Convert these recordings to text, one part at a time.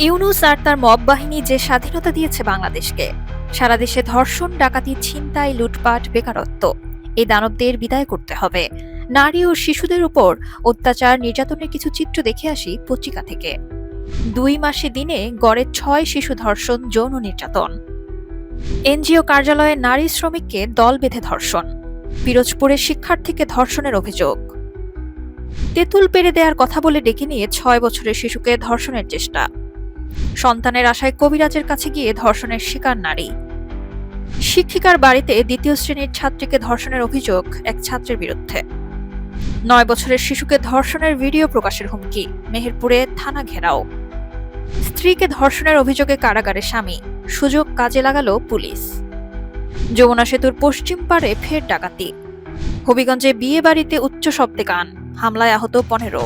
ইউনুস আর তার মব বাহিনী যে স্বাধীনতা দিয়েছে বাংলাদেশকে, সারা দেশে ধর্ষণ, ডাকাতি, ছিনতাই, লুটপাট, বেকারত্ব, এই দানবদের বিদায় করতে হবে। নারী ও শিশুদের উপর অত্যাচার, নির্যাতনের কিছু চিত্র দেখে আসি পত্রিকা থেকে। দুই মাসে দিনে গড়ে ছয় শিশু ধর্ষণ, যৌন নির্যাতন। এনজিও কার্যালয়ে নারী শ্রমিককে দল বেঁধে ধর্ষণ। পিরোজপুরের শিক্ষার্থীকে ধর্ষণের অভিযোগ। তেঁতুল পেরে দেওয়ার কথা বলে ডেকে নিয়ে ছয় বছরের শিশুকে ধর্ষণের চেষ্টা। সন্তানের আশায় কবিরাজের কাছে গিয়ে ধর্ষণের শিকার নারী। শিক্ষিকার বাড়িতে দ্বিতীয় শ্রেণির ছাত্রীকে ধর্ষণের অভিযোগ এক ছাত্রের বিরুদ্ধে। নয় বছরের শিশুকে ধর্ষণের ভিডিও প্রকাশের হুমকি, মেহেরপুরে থানা ঘেরাও। স্ত্রীকে ধর্ষণের অভিযোগে কারাগারে স্বামী, সুযোগ কাজে লাগালো পুলিশ। যমুনা সেতুর পশ্চিম পারে ফের ডাকাতি। হবিগঞ্জে বিয়ে বাড়িতে উচ্চ শব্দে গান, হামলায় আহত পনেরো।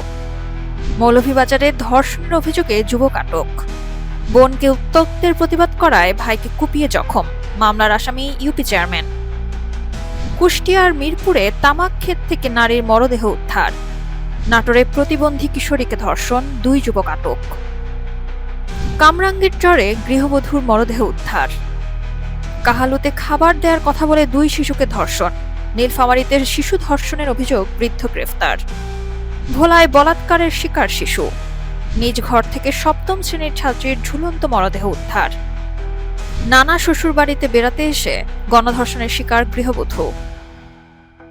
মৌলভীবাজারে ধর্ষণের অভিযোগে যুবক আটক। বোনকে উত্তক্তের প্রতিবাদ করায় ভাইকে কুপিয়ে জখম। মামলার আসামি ইউপি চেয়ারম্যান। কুষ্টিয়ার মিরপুরে তামাক ক্ষেত থেকে নারীর মরদেহ উদ্ধার। নাটোরে প্রতিবন্ধী কিশোরীকে ধর্ষণ, দুই যুবক আটক। কামরাঙ্গীর চরে গৃহবধূর মরদেহ উদ্ধার। কাহালুতে খাবার দেওয়ার কথা বলে দুই শিশুকে ধর্ষণ। নীলফামারীতে শিশু ধর্ষণের অভিযোগ বৃদ্ধ গ্রেফতার। ভোলায় বলাৎকারের শিকার শিশু। নিজ ঘর থেকে সপ্তম শ্রেণির ছাত্রীর ঝুলন্ত মরদেহ উদ্ধার। নানা শ্বশুর বাড়িতে বেড়াতে এসে গণধর্ষণের শিকার গৃহবধূ।